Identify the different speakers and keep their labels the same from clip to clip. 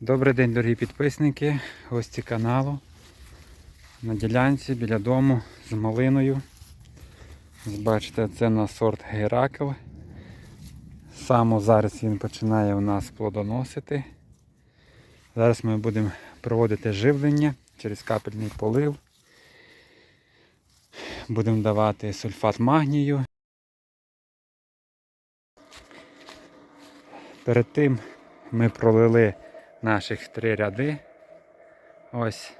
Speaker 1: Добрий день, дорогі підписники, гості каналу. На ділянці біля дому з малиною. Бачите, це на сорт Геракл. Саме зараз він починає у нас плодоносити. Зараз ми будемо проводити живлення через капельний полив. Будемо давати сульфат магнію. Перед тим ми пролили наших три ряди. Ось.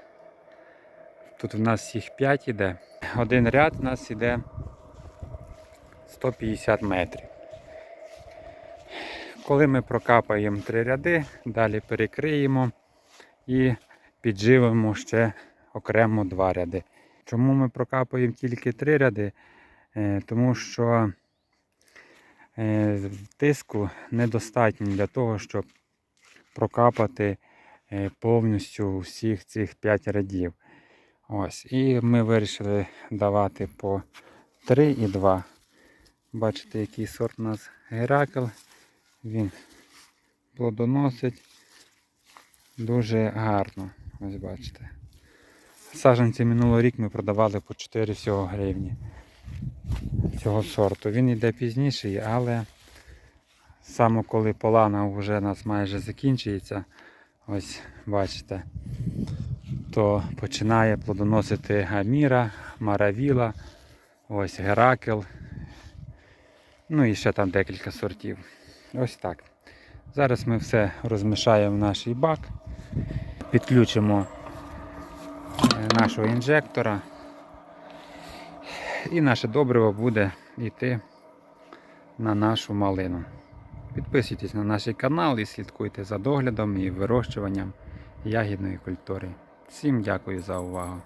Speaker 1: Тут в нас їх 5 іде. Один ряд у нас іде 150 метрів. Коли ми прокапаємо три ряди, далі перекриємо і підживимо ще окремо два ряди. Чому ми прокапаємо тільки три ряди? Е, Тому що е, тиску недостатньо для того, щоб прокапати е, повністю всіх цих 5 рядів. Ось. І ми вирішили давати по 3 і 2. Бачите, який сорт у нас Геракл. Він плодоносить дуже гарно. Ось бачите. Саджанці минулого рік ми продавали по 4 всього гривні цього сорту. Він йде пізніший, але саме коли полана вже у нас майже закінчується, ось бачите, то починає плодоносити гаміра, маравіла, ось геракл. Ну і ще там декілька сортів. Ось так. Зараз ми все розмішаємо в наш бак, підключимо е, нашого інжектора. І наше добриво буде йти на нашу малину. Підписуйтесь на наш канал і слідкуйте за доглядом і вирощуванням ягідної культури. Всім дякую за увагу!